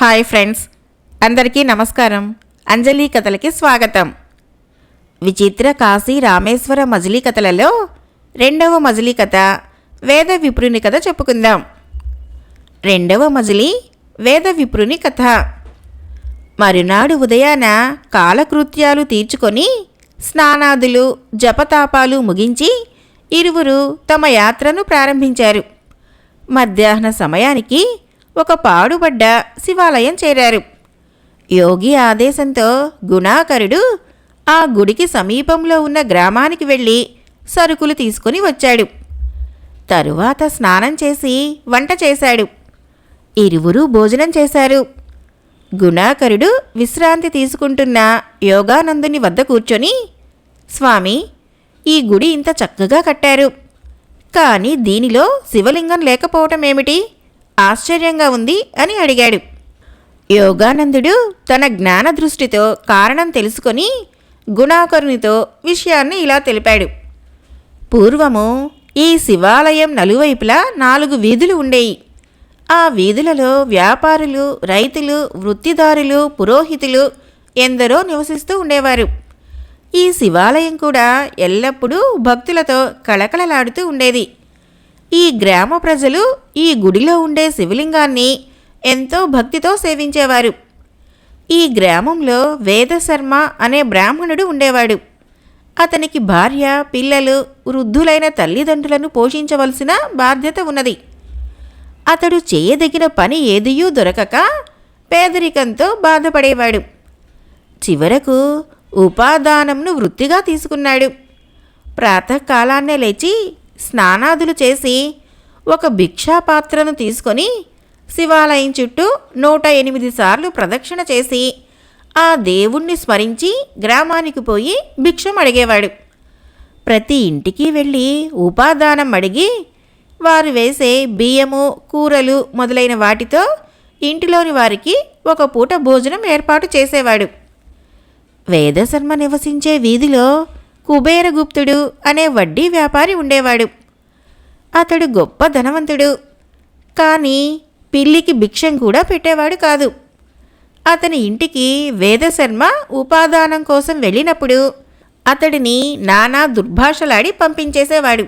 Hi friends అందరికీ నమస్కారం. అంజలి కథలకి స్వాగతం. విచిత్ర కాశీ రామేశ్వర మజిలీ కథలలో రెండవ మజిలీ కథ వేద విప్రుని కథ చెప్పుకుందాం. రెండవ మజిలీ వేద విప్రుని కథ. మరునాడు ఉదయాన కాలకృత్యాలు తీర్చుకొని స్నానాదులు జపతాపాలు ముగించి ఇరువురు తమ యాత్రను ప్రారంభించారు. మధ్యాహ్న సమయానికి ఒక పాడుబడ్డ శివాలయం చేరారు. యోగి ఆదేశంతో గుణాకరుడు ఆ గుడికి సమీపంలో ఉన్న గ్రామానికి వెళ్ళి సరుకులు తీసుకుని వచ్చాడు. తరువాత స్నానం చేసి వంట చేశాడు. ఇరువురూ భోజనం చేశారు. గుణాకరుడు విశ్రాంతి తీసుకుంటున్న యోగానందుని వద్ద కూర్చొని స్వామి ఈ గుడి ఇంత చక్కగా కట్టారు. కానీ దీనిలో శివలింగం లేకపోవటం ఏమిటి ఆశ్చర్యంగా ఉంది అని అడిగాడు. యోగానందుడు తన జ్ఞాన దృష్టితో కారణం తెలుసుకొని గుణాకరునితో విషయాన్ని ఇలా తెలిపాడు. పూర్వము ఈ శివాలయం నలువైపులా నాలుగు వీధులు ఉండేవి ఆ వీధులలో వ్యాపారులు రైతులు వృత్తిదారులు పురోహితులు ఎందరో నివసిస్తూ ఉండేవారు. ఈ శివాలయం కూడా ఎల్లప్పుడూ భక్తులతో కళకళలాడుతూ ఉండేది. ఈ గ్రామ ప్రజలు ఈ గుడిలో ఉండే శివలింగాన్ని ఎంతో భక్తితో సేవించేవారు. ఈ గ్రామంలో వేదశర్మ అనే బ్రాహ్మణుడు ఉండేవాడు. అతనికి భార్య పిల్లలు వృద్ధులైన తల్లిదండ్రులను పోషించవలసిన బాధ్యత ఉన్నది. అతడు చేయదగిన పని ఏదియూ దొరకక పేదరికంతో బాధపడేవాడు. చివరకు ఉపాదానంను వృత్తిగా తీసుకున్నాడు. ప్రాతకాలాన్నే లేచి స్నానాదులు చేసి ఒక భిక్షాపాత్రను తీసుకొని శివాలయం చుట్టూ నూట ఎనిమిది సార్లు ప్రదక్షిణ చేసి ఆ దేవుణ్ణి స్మరించి గ్రామానికి పోయి భిక్షం అడిగేవాడు. ప్రతి ఇంటికి వెళ్ళి ఉపాదానం అడిగి వారు వేసే బియ్యము కూరలు మొదలైన వాటితో ఇంటిలోని వారికి ఒక పూట భోజనం ఏర్పాటు చేసేవాడు. వేదశర్మ నివసించే వీధిలో కుబేరగుప్తుడు అనే వడ్డీ వ్యాపారి ఉండేవాడు. అతడు గొప్ప ధనవంతుడు. కానీ పిల్లికి భిక్షం కూడా పెట్టేవాడు కాదు. అతని ఇంటికి వేదశర్మ ఉపాదానం కోసం వెళ్ళినప్పుడు అతడిని నానా దుర్భాషలాడి పంపించేసేవాడు.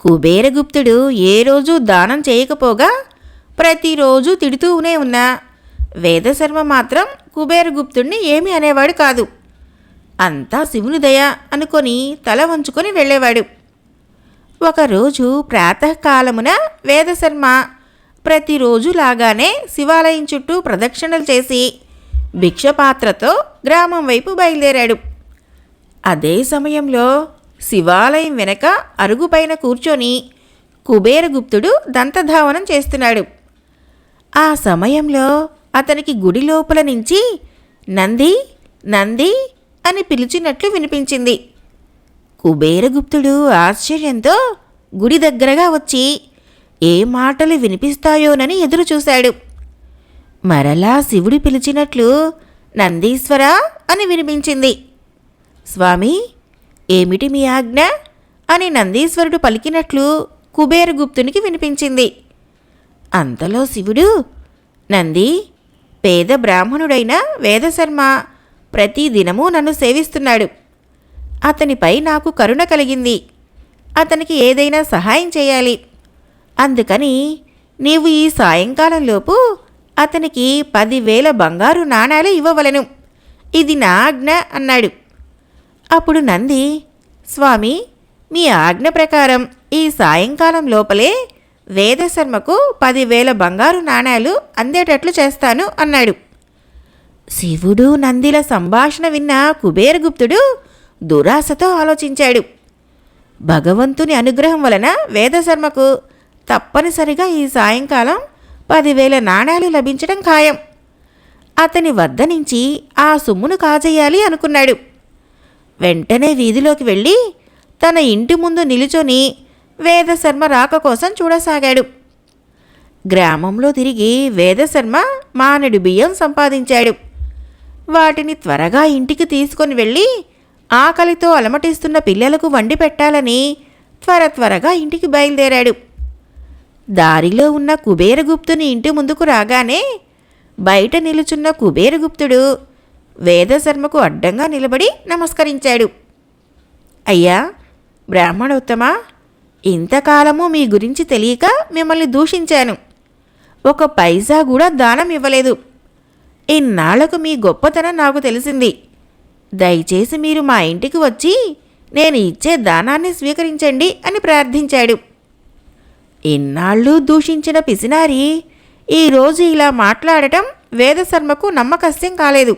కుబేరగుప్తుడు ఏ రోజు దానం చేయకపోగా ప్రతిరోజు తిడుతూనే ఉన్నా. వేదశర్మ మాత్రం కుబేరగుప్తుణ్ణి ఏమీ అనేవాడు కాదు. అంతా శివుని దయ అనుకొని తల వంచుకొని వెళ్ళేవాడు. ఒకరోజు ప్రాతకాలమున వేదశర్మ ప్రతిరోజు లాగానే శివాలయం చుట్టూ ప్రదక్షిణలు చేసి భిక్షపాత్రతో గ్రామం వైపు బయలుదేరాడు. అదే సమయంలో శివాలయం వెనక అరుగుపైన కూర్చొని కుబేరగుప్తుడు దంతధావనం చేస్తున్నాడు. ఆ సమయంలో అతనికి గుడి లోపల నుంచి నంది నంది అని పిలిచినట్లు వినిపించింది. కుబేరగుప్తుడు ఆశ్చర్యంతో గుడి దగ్గరగా వచ్చి ఏ మాటలు వినిపిస్తాయోనని ఎదురుచూశాడు. మరలా శివుడు పిలిచినట్లు నందీశ్వరా అని వినిపించింది. స్వామి ఏమిటి మీ ఆజ్ఞ? అని నందీశ్వరుడు పలికినట్లు కుబేరగుప్తునికి వినిపించింది. అంతలో శివుడు నంది పేద బ్రాహ్మణుడైన వేదశర్మ ప్రతిదినమూ నన్ను సేవిస్తున్నాడు. అతనిపై నాకు కరుణ కలిగింది. అతనికి ఏదైనా సహాయం చేయాలి. అందుకని నీవు ఈ సాయంకాలంలోపు అతనికి పదివేల బంగారు నాణాలు ఇవ్వవలెను. ఇది నా ఆజ్ఞ అన్నాడు. అప్పుడు నంది స్వామి మీ ఆజ్ఞ ప్రకారం ఈ సాయంకాలం లోపలే వేదశర్మకు పదివేల బంగారు నాణాలు అందేటట్లు చేస్తాను అన్నాడు. శివుడు నందిల సంభాషణ విన్న కుబేరగుప్తుడు దురాశతో ఆలోచించాడు. భగవంతుని అనుగ్రహం వలన వేదశర్మకు తప్పనిసరిగా ఈ సాయంకాలం పదివేల నాణాలు లభించడం ఖాయం. అతని వద్ద నుంచి ఆ సొమ్మును కాజేయాలి అనుకున్నాడు. వెంటనే వీధిలోకి వెళ్ళి తన ఇంటి ముందు నిలుచొని వేదశర్మ రాక కోసం చూడసాగాడు. గ్రామంలో తిరిగి వేదశర్మ మానడు బియ్యం సంపాదించాడు. వాటిని త్వరగా ఇంటికి తీసుకొని వెళ్ళి ఆకలితో అలమటిస్తున్న పిల్లలకు వండి పెట్టాలని త్వర త్వరగా ఇంటికి బయలుదేరాడు. దారిలో ఉన్న కుబేరగుప్తుని ఇంటి ముందుకు రాగానే బయట నిలుచున్న కుబేరగుప్తుడు వేదశర్మకు అడ్డంగా నిలబడి నమస్కరించాడు. అయ్యా బ్రాహ్మణోత్తమా ఇంతకాలము మీ గురించి తెలియక మిమ్మల్ని దూషించాను. ఒక పైసా కూడా దానం ఇవ్వలేదు. ఇన్నాళ్ళకు మీ గొప్పతనం నాకు తెలిసింది. దయచేసి మీరు మా ఇంటికి వచ్చి నేను ఇచ్చే దానాన్ని స్వీకరించండి అని ప్రార్థించాడు. ఇన్నాళ్ళు దూషించిన పిసినారి ఈరోజు ఇలా మాట్లాడటం వేదశర్మకు నమ్మకస్యం కాలేదు.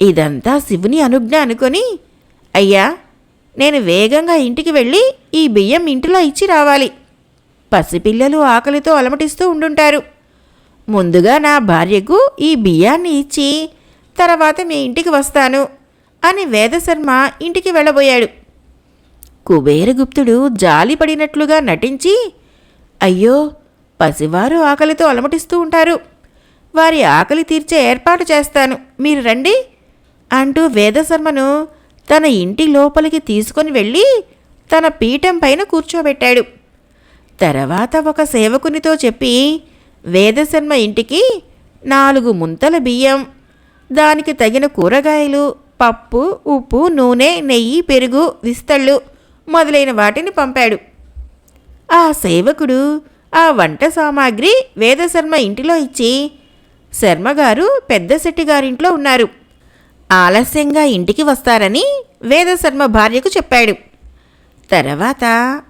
ఇదంతా శివుని అనుజ్ఞ అనుకొని అయ్యా నేను వేగంగా ఇంటికి వెళ్ళి ఈ బియ్యం ఇంటిలో ఇచ్చి రావాలి. పసిపిల్లలు ఆకలితో అలమటిస్తూ ఉండుంటారు. ముందుగా నా భార్యకు ఈ బియ్యాన్ని ఇచ్చి తర్వాత మీ ఇంటికి వస్తాను అని వేదశర్మ ఇంటికి వెళ్ళబోయాడు. కుబేరగుప్తుడు జాలిపడినట్లుగా నటించి అయ్యో పసివారు ఆకలితో అలమటిస్తూ ఉంటారు. వారి ఆకలి తీర్చే ఏర్పాటు చేస్తాను. మీరు రండి అంటూ వేదశర్మను తన ఇంటి లోపలికి తీసుకొని వెళ్ళి తన పీఠం పైన కూర్చోబెట్టాడు. తర్వాత ఒక సేవకునితో చెప్పి వేదశర్మ ఇంటికి నాలుగు ముంతల బియ్యం దానికి తగిన కూరగాయలు పప్పు ఉప్పు నూనె నెయ్యి పెరుగు విస్తళ్ళు మొదలైన వాటిని పంపాడు. ఆ సేవకుడు ఆ వంట సామాగ్రి వేదశర్మ ఇంటిలో ఇచ్చి శర్మగారు పెద్ద శెట్టిగారింట్లో ఉన్నారు. ఆలస్యంగా ఇంటికి వస్తారని వేదశర్మ భార్యకు చెప్పాడు. తర్వాత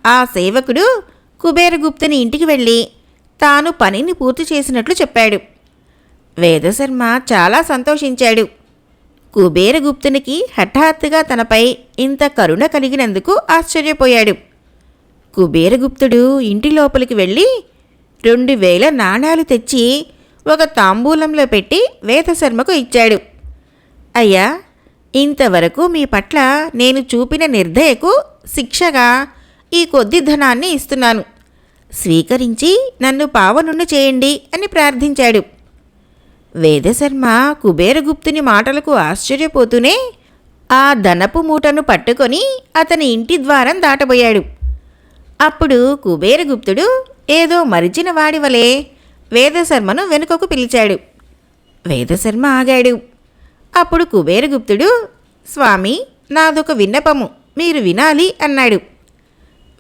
ఆ సేవకుడు కుబేరగుప్తుని ఇంటికి వెళ్ళి తాను పనిని పూర్తి చేసినట్లు చెప్పాడు. వేదశర్మ చాలా సంతోషించాడు. కుబేరగుప్తునికి హఠాత్తుగా తనపై ఇంత కరుణ కలిగినందుకు ఆశ్చర్యపోయాడు. కుబేరగుప్తుడు ఇంటి లోపలికి వెళ్ళి రెండు వేల నాణాలు తెచ్చి ఒక తాంబూలంలో పెట్టి వేదశర్మకు ఇచ్చాడు. అయ్యా ఇంతవరకు మీ పట్ల నేను చూపిన నిర్దయకు శిక్షగా ఈ కొద్ది ధనాన్ని ఇస్తున్నాను. స్వీకరించి నన్ను పావనుండు చేయండి అని ప్రార్థించాడు. వేదశర్మ కుబేరగుప్తుని మాటలకు ఆశ్చర్యపోతూనే ఆ ధనపు మూటను పట్టుకొని అతని ఇంటి ద్వారం దాటబోయాడు. అప్పుడు కుబేరగుప్తుడు ఏదో మరిచిన వాడి వలె వేదశర్మను వెనుకకు పిలిచాడు. వేదశర్మ ఆగాడు. అప్పుడు కుబేరగుప్తుడు స్వామి నాదొక విన్నపము మీరు వినాలి అన్నాడు.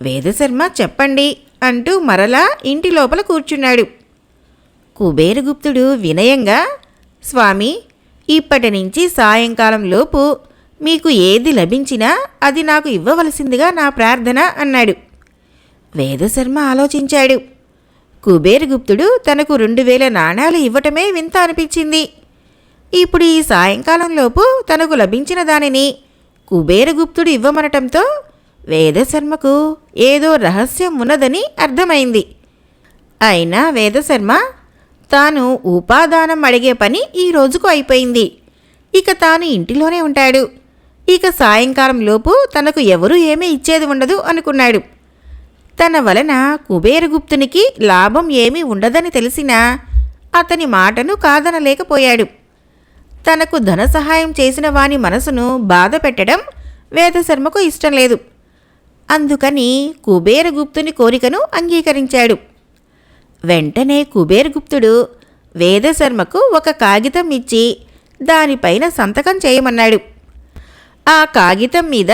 వేదశర్మ చెప్పండి అంటూ మరలా ఇంటి లోపల కూర్చున్నాడు. కుబేరగుప్తుడు వినయంగా స్వామి ఇప్పటి నుంచి సాయంకాలం లోపు మీకు ఏది లభించినా అది నాకు ఇవ్వవలసిందిగా నా ప్రార్థన అన్నాడు. వేదశర్మ ఆలోచించాడు. కుబేరగుప్తుడు తనకు రెండు వేల నాణాలు ఇవ్వటమే వింత అనిపించింది. ఇప్పుడు ఈ సాయంకాలంలోపు తనకు లభించిన దానిని కుబేరగుప్తుడు ఇవ్వమనటంతో వేదశర్మకు ఏదో రహస్యం ఉన్నదని అర్థమైంది. అయినా వేదశర్మ తాను ఉపాదానం అడిగే పని ఈ రోజుకు అయిపోయింది. ఇక తాను ఇంటిలోనే ఉంటాడు. ఇక సాయంకాలం లోపు తనకు ఎవరూ ఏమీ ఇచ్చేది ఉండదు అనుకున్నాడు. తన వలన కుబేరగుప్తునికి లాభం ఏమీ ఉండదని తెలిసినా అతని మాటను కాదనలేకపోయాడు. తనకు ధన సహాయం చేసిన వాని మనసును బాధ పెట్టడం వేదశర్మకు ఇష్టం లేదు. అందుకని కుబేరగుప్తుని కోరికను అంగీకరించాడు. వెంటనే కుబేరగుప్తుడు వేదశర్మకు ఒక కాగితం ఇచ్చి దానిపైన సంతకం చేయమన్నాడు. ఆ కాగితం మీద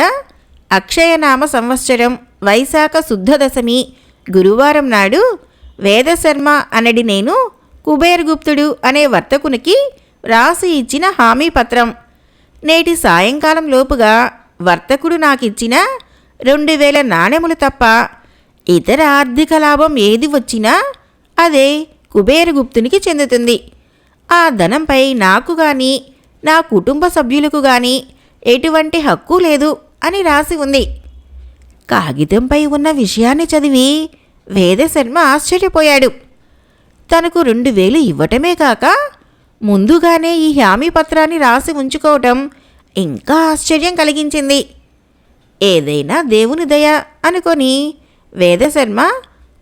అక్షయనామ సంవత్సరం వైశాఖ శుద్ధ దశమి గురువారం నాడు వేదశర్మ అనడి నేను కుబేరగుప్తుడు అనే వర్తకునికి రాసి ఇచ్చిన హామీ పత్రం. నేటి సాయంకాలం లోపుగా వర్తకుడు నాకిచ్చిన రెండు వేల నాణెములు తప్ప ఇతర ఆర్థిక లాభం ఏది వచ్చినా అదే కుబేరగుప్తునికి చెందుతుంది. ఆ ధనంపై నాకు గాని నా కుటుంబ సభ్యులకు గాని ఎటువంటి హక్కు లేదు అని రాసి ఉంది. కాగితంపై ఉన్న విషయాన్ని చదివి వేదశర్మ ఆశ్చర్యపోయాడు. తనకు రెండు వేలు ఇవ్వటమే కాక ముందుగానే ఈ హామీ పత్రాన్ని రాసి ఉంచుకోవటం ఇంకా ఆశ్చర్యం కలిగించింది. ఏదైనా దేవుని దయ అనుకొని వేదశర్మ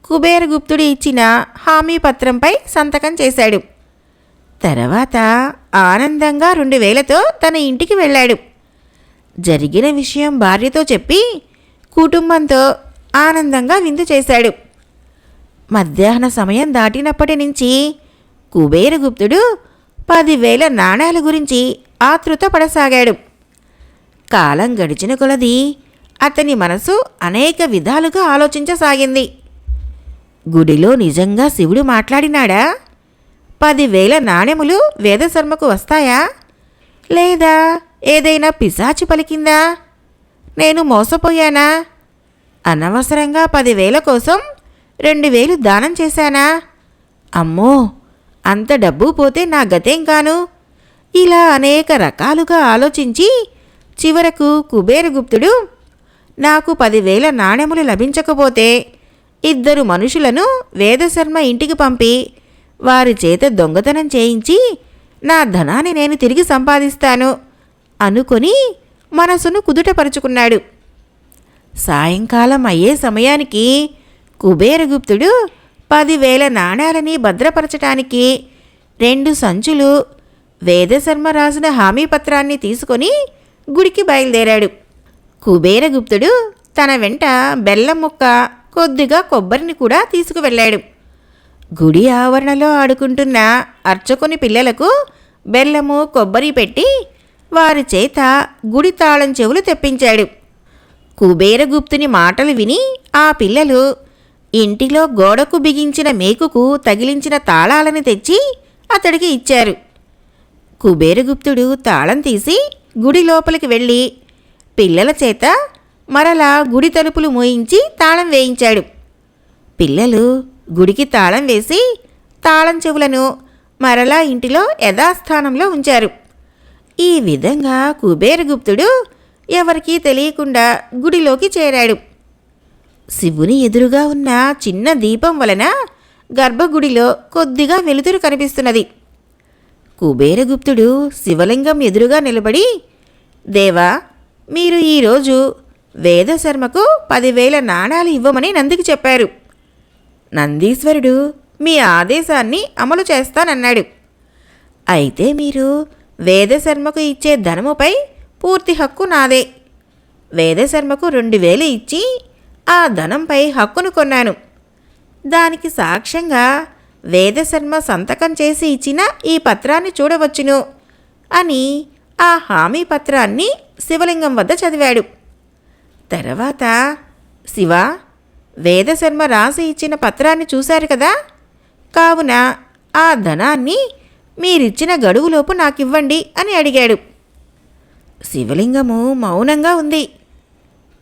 కుబేరగుప్తుడు ఇచ్చిన హామీ పత్రంపై సంతకం చేశాడు. తర్వాత ఆనందంగా రెండు వేలతో తన ఇంటికి వెళ్ళాడు. జరిగిన విషయం భార్యతో చెప్పి కుటుంబంతో ఆనందంగా విందు చేశాడు. మధ్యాహ్న సమయం దాటినప్పటి నుంచి కుబేరగుప్తుడు పదివేల నాణాల గురించి ఆతృత పడసాగాడు కాలం గడిచిన కొలది అతని మనసు అనేక విధాలుగా ఆలోచించసాగింది. గుడిలో నిజంగా శివుడు మాట్లాడినాడా? పదివేల నాణెములు వేదశర్మకు వస్తాయా? లేదా ఏదైనా పిశాచి పలికిందా? నేను మోసపోయానా? అనవసరంగా పదివేల కోసం రెండు వేలు దానం చేశానా? అమ్మో అంత డబ్బు పోతే నా గతేం కాను? ఇలా అనేక రకాలుగా ఆలోచించి చివరకు కుబేరగుప్తుడు నాకు పదివేల నాణెములు లభించకపోతే ఇద్దరు మనుషులను వేదశర్మ ఇంటికి పంపి వారి చేత దొంగతనం చేయించి నా ధనాన్ని నేను తిరిగి సంపాదిస్తాను అనుకొని మనసును కుదుటపరుచుకున్నాడు. సాయంకాలం అయ్యే సమయానికి కుబేరగుప్తుడు పదివేల నాణాలని భద్రపరచటానికి రెండు సంచులు వేదశర్మ రాసిన హామీ పత్రాన్ని తీసుకొని గుడికి బయలుదేరాడు. కుబేరగుప్తుడు తన వెంట బెల్లం ముక్క కొద్దిగా కొబ్బరిని కూడా తీసుకువెళ్ళాడు. గుడి ఆవరణలో ఆడుకుంటున్న అర్చకుని పిల్లలకు బెల్లము కొబ్బరి పెట్టి వారి చేత గుడి తాళం చెవులు తెప్పించాడు. కుబేరగుప్తుని మాటలు విని ఆ పిల్లలు ఇంటిలో గోడకు బిగించిన మేకుకు తగిలించిన తాళాలని తెచ్చి అతడికి ఇచ్చారు. కుబేరగుప్తుడు తాళం తీసి గుడి లోపలికి వెళ్ళి పిల్లల చేత మరలా గుడి తలుపులు మోయించి తాళం వేయించాడు. పిల్లలు గుడికి తాళం వేసి తాళం చెవులను మరలా ఇంటిలో యథాస్థానంలో ఉంచారు. ఈ విధంగా కుబేరగుప్తుడు ఎవరికీ తెలియకుండా గుడిలోకి చేరాడు. శివుని ఎదురుగా ఉన్న చిన్న దీపం వలన గర్భగుడిలో కొద్దిగా వెలుతురు కనిపిస్తున్నది. కుబేరగుప్తుడు శివలింగం ఎదురుగా నిలబడి దేవా మీరు ఈరోజు వేదశర్మకు పదివేల నాణాలు ఇవ్వమని నందికి చెప్పారు. నందీశ్వరుడు మీ ఆదేశాన్ని అమలు చేస్తానన్నాడు. అయితే మీరు వేదశర్మకు ఇచ్చే ధనముపై పూర్తి హక్కు నాదే. వేదశర్మకు రెండు వేలు ఇచ్చి ఆ ధనంపై హక్కును కొన్నాను. దానికి సాక్ష్యంగా వేదశర్మ సంతకం చేసి ఇచ్చిన ఈ పత్రాన్ని చూడవచ్చును అని ఆ హామీ పత్రాన్ని శివలింగం వద్ద చదివాడు. తర్వాత శివ వేదశర్మ రాసి ఇచ్చిన పత్రాన్ని చూశారు కదా? కావున ఆ ధనాన్ని మీరిచ్చిన గడువులోపు నాకివ్వండి అని అడిగాడు. శివలింగము మౌనంగా ఉంది.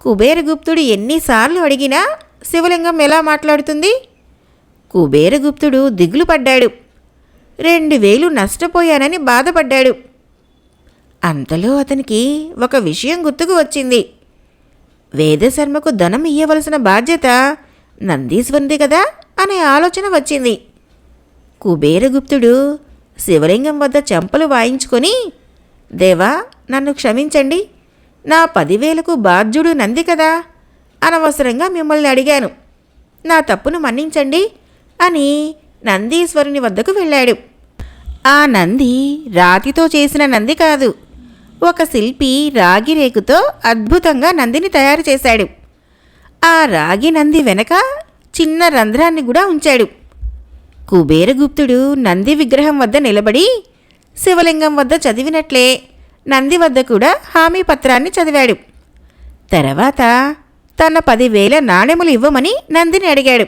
కుబేరగుప్తుడు ఎన్నిసార్లు అడిగినా శివలింగం ఎలా మాట్లాడుతుంది? కుబేరగుప్తుడు దిగులు పడ్డాడు రెండు వేలు నష్టపోయానని బాధపడ్డాడు. అంతలో అతనికి ఒక విషయం గుర్తుకు వచ్చింది. వేదశర్మకు ధనం ఇయ్యవలసిన బాధ్యత నందీశ్వరుంది కదా అనే ఆలోచన వచ్చింది. కుబేరగుప్తుడు శివలింగం వద్ద చెంపలు వాయించుకొని దేవా నన్ను క్షమించండి. నా పదివేలకు బాధ్యుడు నంది కదా అనవసరంగా మిమ్మల్ని అడిగాను. నా తప్పును మన్నించండి అని నందీశ్వరుని వద్దకు వెళ్ళాడు. ఆ నంది రాతితో చేసిన నంది కాదు. ఒక శిల్పి రాగి రేకుతో అద్భుతంగా నందిని తయారు చేశాడు. ఆ రాగి నంది వెనక చిన్న రంధ్రాన్ని కూడా ఉంచాడు. కుబేరగుప్తుడు నంది విగ్రహం వద్ద నిలబడి శివలింగం వద్ద చదివినట్లే నంది వద్ద కూడా హామీ పత్రాన్ని చదివాడు. తర్వాత తన పదివేల నాణెములు ఇవ్వమని నందిని అడిగాడు.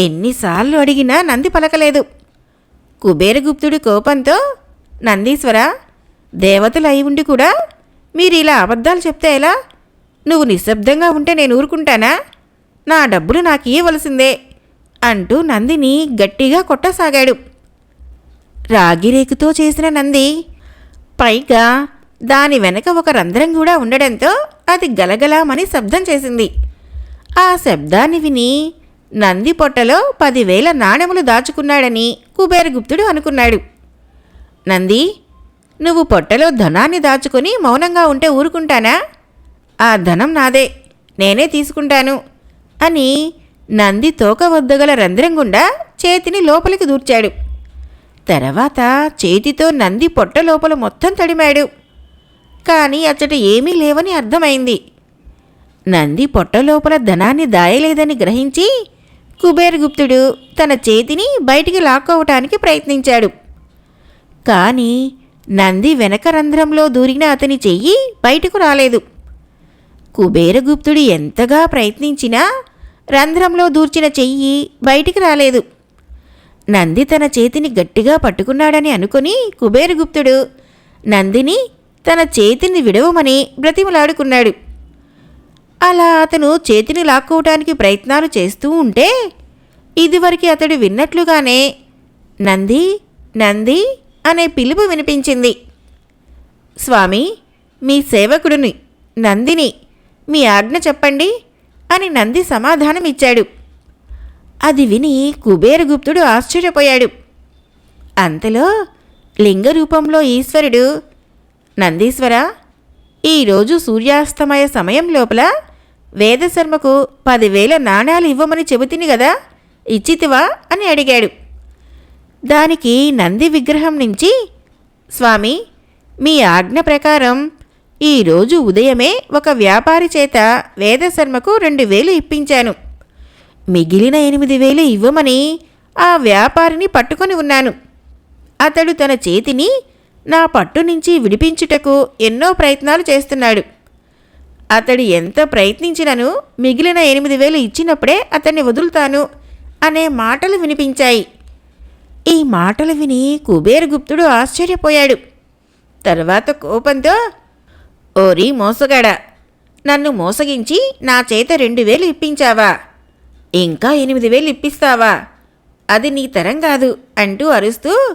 ఎన్నిసార్లు అడిగినా నంది పలకలేదు. కుబేరగుప్తుడి కోపంతో నందీశ్వర దేవతలు అయి ఉండి కూడా మీరు ఇలా అబద్ధాలు చెప్తే ఎలా? నువ్వు నిశ్శబ్దంగా ఉంటే నేను ఊరుకుంటానా? నా డబ్బులు నాకు ఇవ్వవలసిందే అంటూ నందిని గట్టిగా కొట్టసాగాడు. రాగిరేకుతో చేసిన నంది పైగా దాని వెనక ఒక రంధ్రం కూడా ఉండడంతో అది గలగలామని శబ్దం చేసింది. ఆ శబ్దాన్ని విని నంది పొట్టలో పదివేల నాణెములు దాచుకున్నాడని కుబేరగుప్తుడు అనుకున్నాడు. నంది నువ్వు పొట్టలో ధనాన్ని దాచుకొని మౌనంగా ఉంటే ఊరుకుంటానా? ఆ ధనం నాదే నేనే తీసుకుంటాను అని నంది తోక వద్దగల రంధ్రం గుండా చేతిని లోపలికి దూర్చాడు. తర్వాత చేతితో నంది పొట్ట లోపల మొత్తం తడిమాడు. కానీ అచ్చట ఏమీ లేవని అర్థమైంది. నంది పొట్ట లోపల ధనాన్ని దాయలేదని గ్రహించి కుబేరగుప్తుడు తన చేతిని బయటికి లాక్కోవటానికి ప్రయత్నించాడు. కానీ నంది వెనక రంధ్రంలో దూరిన అతని చెయ్యి బయటకు రాలేదు. కుబేరగుప్తుడు ఎంతగా ప్రయత్నించినా రంధ్రంలో దూర్చిన చెయ్యి బయటికి రాలేదు. నంది తన చేతిని గట్టిగా పట్టుకున్నాడని అనుకుని కుబేరగుప్తుడు నందిని తన చేతిని విడవమని బ్రతిమలాడుకున్నాడు. అలా అతను చేతిని లాక్కోవటానికి ప్రయత్నాలు చేస్తూ ఉంటే ఇదివరకు అతడు విన్నట్లుగానే నంది నంది అనే పిలుపు వినిపించింది. స్వామి మీ సేవకుడిని నందిని మీ ఆజ్ఞ చెప్పండి అని నంది సమాధానమిచ్చాడు. అది విని కుబేరగుప్తుడు ఆశ్చర్యపోయాడు. అంతలో లింగ రూపంలో ఈశ్వరుడు నందీశ్వర ఈరోజు సూర్యాస్తమయ సమయం లోపల వేదశర్మకు పదివేల నాణాలు ఇవ్వమని చెబుతిని గదా ఇచ్చితివా అని అడిగాడు. దానికి నంది విగ్రహం నుంచి స్వామి మీ ఆజ్ఞ ప్రకారం ఈరోజు ఉదయమే ఒక వ్యాపారి చేత వేదశర్మకు రెండు వేలు ఇప్పించాను. మిగిలిన ఎనిమిది వేలు ఇవ్వమని ఆ వ్యాపారిని పట్టుకొని ఉన్నాను. అతడు తన చేతిని నా పట్టు నుంచి విడిపించుటకు ఎన్నో ప్రయత్నాలు చేస్తున్నాడు. అతడు ఎంత ప్రయత్నించినను మిగిలిన ఎనిమిది వేలు ఇచ్చినప్పుడే అతన్ని వదులుతాను అనే మాటలు వినిపించాయి. ఈ మాటలు విని కుబేరగుప్తుడు ఆశ్చర్యపోయాడు. తర్వాత కోపంతో ఓరి మోసగాడ నన్ను మోసగించి నా చేత రెండు వేలు ఇప్పించావా? ఇంకా ఎనిమిది వేలు ఇప్పిస్తావా? అది నీ తరం కాదు అంటూ అరుస్తూ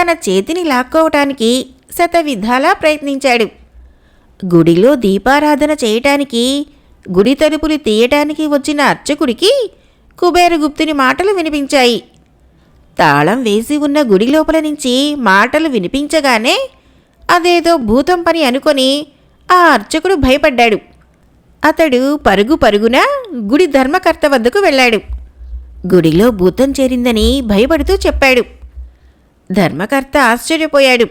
తన చేతిని లాక్కోవటానికి శతవిధాలా ప్రయత్నించాడు. గుడిలో దీపారాధన చేయటానికి గుడి తలుపులు తీయటానికి వచ్చిన అర్చకుడికి కుబేరగుప్తుని మాటలు వినిపించాయి. తాళం వేసి ఉన్న గుడి లోపల నుంచి మాటలు వినిపించగానే అదేదో భూతం పని అనుకొని ఆ అర్చకుడు భయపడ్డాడు. అతడు పరుగు పరుగున గుడి ధర్మకర్త వద్దకు వెళ్ళాడు. గుడిలో భూతం చేరిందని భయపడుతూ చెప్పాడు. ధర్మకర్త ఆశ్చర్యపోయాడు.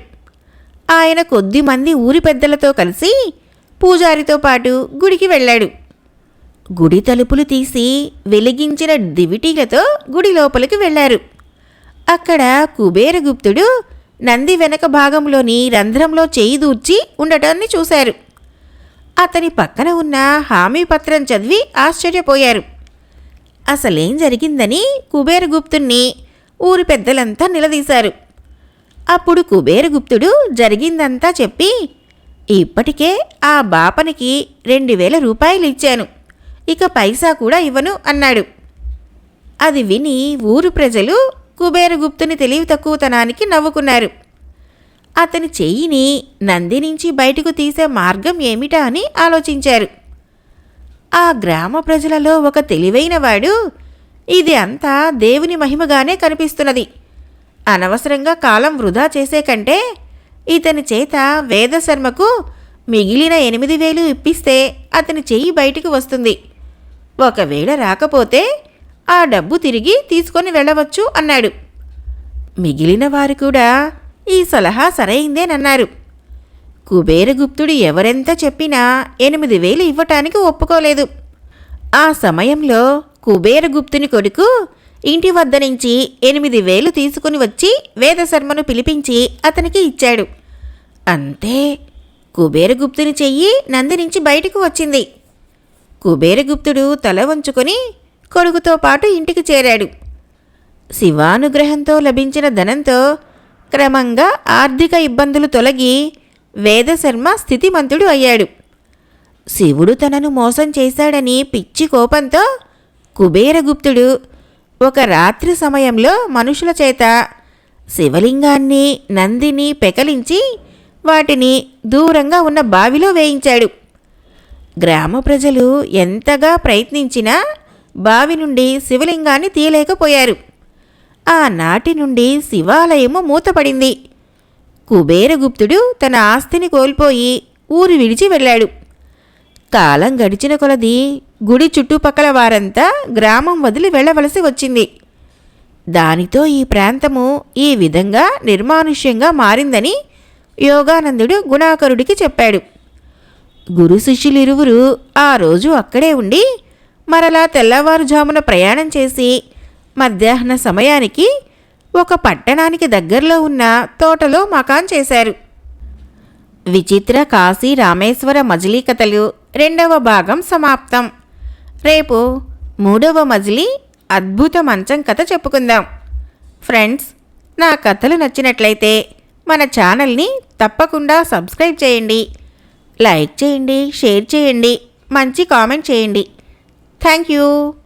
ఆయన కొద్ది మంది ఊరి పెద్దలతో కలిసి పూజారితో పాటు గుడికి వెళ్ళాడు. గుడి తలుపులు తీసి వెలిగించిన దివిటీలతో గుడి లోపలికి వెళ్ళారు. అక్కడ కుబేరగుప్తుడు నంది వెనక భాగంలోని రంధ్రంలో చేయి దూర్చి ఉండటాన్ని చూశారు. అతని పక్కన ఉన్న హామీ పత్రం చదివి ఆశ్చర్యపోయారు. అసలేం జరిగిందని కుబేరగుప్తుణ్ణి ఊరి పెద్దలంతా నిలదీశారు. అప్పుడు కుబేరగుప్తుడు జరిగిందంతా చెప్పి ఇప్పటికే ఆ బాపనికి రెండు వేల రూపాయలు ఇచ్చాను. ఇక పైసా కూడా ఇవ్వను అన్నాడు. అది విని ఊరు ప్రజలు కుబేరగుప్తుని తెలివి తక్కువతనానికి నవ్వుకున్నారు. అతని చెయ్యిని నంది నుంచి బయటకు తీసే మార్గం ఏమిటా అని ఆలోచించారు. ఆ గ్రామ ప్రజలలో ఒక తెలివైన వాడు ఇది అంతా దేవుని మహిమగానే కనిపిస్తున్నది. అనవసరంగా కాలం వృధా చేసే కంటే ఇతని చేత వేదశర్మకు మిగిలిన ఎనిమిది వేలు ఇప్పిస్తే అతని చెయ్యి బయటికి వస్తుంది. ఒకవేళ రాకపోతే ఆ డబ్బు తిరిగి తీసుకొని వెళ్ళవచ్చు అన్నాడు. మిగిలిన వారు కూడా ఈ సలహా సరైందేనన్నారు. కుబేరగుప్తుడు ఎవరెంత చెప్పినా ఎనిమిది వేలు ఇవ్వటానికి ఒప్పుకోలేదు. ఆ సమయంలో కుబేరగుప్తుని కొడుకు ఇంటి వద్ద నుంచి ఎనిమిది వేలు తీసుకుని వచ్చి వేదశర్మను పిలిపించి అతనికి ఇచ్చాడు. అంతే కుబేరగుప్తుని చెయ్యి నంది నుంచి బయటకు వచ్చింది. కుబేరగుప్తుడు తల వంచుకొని కొడుకుతో పాటు ఇంటికి చేరాడు. శివానుగ్రహంతో లభించిన ధనంతో క్రమంగా ఆర్థిక ఇబ్బందులు తొలగి వేదశర్మ స్థితిమంతుడు అయ్యాడు. శివుడు తనను మోసం చేశాడని పిచ్చి కోపంతో కుబేరగుప్తుడు ఒక రాత్రి సమయంలో మనుషుల చేత శివలింగాన్ని నందిని పెకలించి వాటిని దూరంగా ఉన్న బావిలో వేయించాడు. గ్రామ ప్రజలు ఎంతగా ప్రయత్నించినా బావి నుండి శివలింగాన్ని తీయలేకపోయారు. ఆనాటి నుండి శివాలయము మూతపడింది. కుబేరగుప్తుడు తన ఆస్తిని కోల్పోయి ఊరు విడిచి వెళ్ళాడు. కాలం గడిచిన కొలది గుడి చుట్టుపక్కల వారంతా గ్రామం వదిలి వెళ్ళవలసి వచ్చింది. దానితో ఈ ప్రాంతము ఈ విధంగా నిర్మానుష్యంగా మారిందని యోగానందుడు గుణాకరుడికి చెప్పాడు. గురు శిష్యులిరువురు ఆ రోజు అక్కడే ఉండి మరలా తెల్లవారుజామున ప్రయాణం చేసి మధ్యాహ్న సమయానికి ఒక పట్టణానికి దగ్గరలో ఉన్న తోటలో మకాన్ చేశారు. విచిత్ర కాశీ రామేశ్వర మజిలీ కథలు రెండవ భాగం సమాప్తం. రేపు మూడవ మజిలీ అద్భుత మంచం కథ చెప్పుకుందాం. ఫ్రెండ్స్ నా కథలు నచ్చినట్లయితే మన ఛానల్ని తప్పకుండా సబ్స్క్రైబ్ చేయండి. లైక్ చేయండి షేర్ చేయండి మంచి కామెంట్ చేయండి. Thank you.